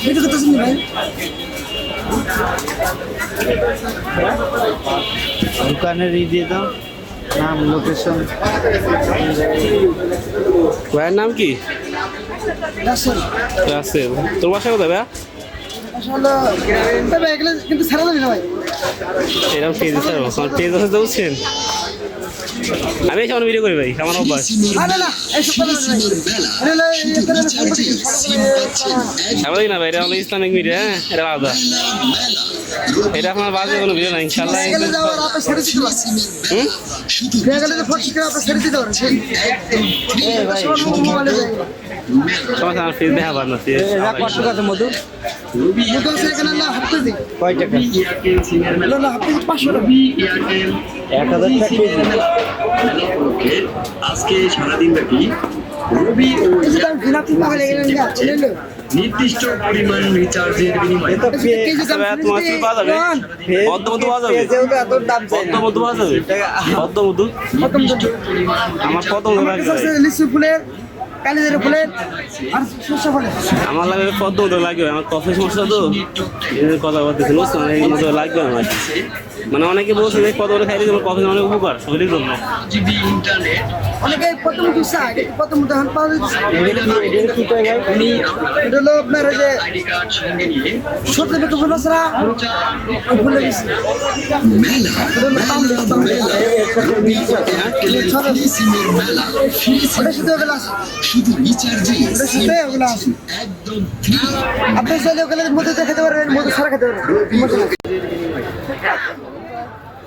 Video করতেছেন ভাই দোকানের ই দিয়ে দাও। নাম লোকেশন ভাইয়ের নাম কি? রাসেল। তোর বাসা কোথায় ভাইয়া? আসলে তবে এগুলো কিন্তু ছাড়া যাবে না ভাই এরকম পেজ পেজ আছে বুঝছেন আমি এসে ভিডিও করি ভাই আমার অভ্যাস। না না না না। না ভাই এটা হলো ইসলামিক মিডিয়া হ্যাঁ? এটা আলাদা। এটা আপনার বাজে কোনো ভিডিও নাই ইনশাল্লাহ। সমস্যা আমার ফেস দেখা পার না কত টাকা মধু। না। কয় টাকা? না, না, পাঁচশো টাকা। এক হাজার টাকা আজকে সারাদিন ব্যাপী রবি ও। নির্দিষ্ট পরিমাণ রিচার্জের বিনিময়ে। পাওয়া যাবে? পাওয়া যাবে? পাওয়া যাবে? আমার পদ্ম লাগবে। লিচু ফুলের, কালিজিরা ফুলের, আর সরষে ফুলের। আমার লাগবে আমার কফি সমস্যা তো। কথা বলতেছি লাগবে আমার। মানে অনেকে বলছে যে কত করে খাইলে তোমার কফি অনেক উপকার শরীরের জন্য জিবি ইন্টারনেট অনেকে প্রথম কিন্তু প্রথম তো এখন পাওয়া। এটা হলো আপনার ওই যে আইডি কার্ড সঙ্গে নিয়ে সত্যি তো ফুল আছে না, ওই ফুলের বেশি। মেলা এটা হলো দাম বেশি, দাম বেশি। সিমের মেলা ওটার সাথে ওগুলো আছে, শুধু রিচার্জে। একদম আপনি চাইলে ওগুলো মধু দিয়ে খেতে পারবেন মধু ছাড়া খেতে পারবেন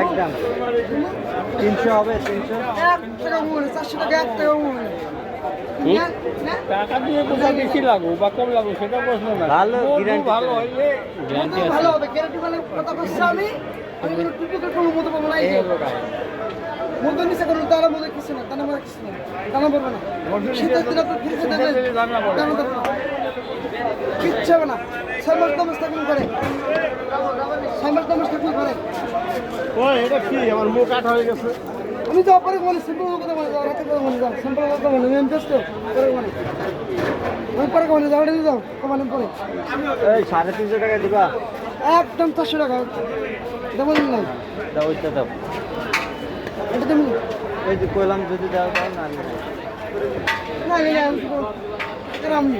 একদম। তিনশো হবে তিনশো? এক টাকা চারশো টাকা এক টাকা হুম? টাকা দিয়ে কোথায় বেশি লাগুক বা কম লাগুক সেটা প্রশ্ন না। ভালো, মধু ভালো হইলে গ্যারান্টি আছে ভালো হবে গ্যারান্টি ভালো কথা বলছি আমি। আমি কোনো টুকুকে কোনো মতো পাবো না এই যে। নিচে কোনো দানা মধু কিছু না দানা মধু কিছু না দানা পড়বে না। শীতের দিন আপনি ফ্রিজে দেবেন। দিলে দানা পড়বে। দানা দেবেন না। কিচ্ছু হবে না। এটা আমি তো অপরে মানে সিম্পল কথা বলে যাও রাতে কথা বলে যাও সিম্পল কথা বলে আমি ব্যস্ত পরে মানে। আমি পরে মানে যাও এটা যাও কমালে পরে এই সাড়ে তিনশো টাকা দিবা? একদম চারশো টাকা। দেবো নাই দাও ওইটা দাও। এটা তুমি। এই যে কইলাম যদি দাও দাও না না আমি।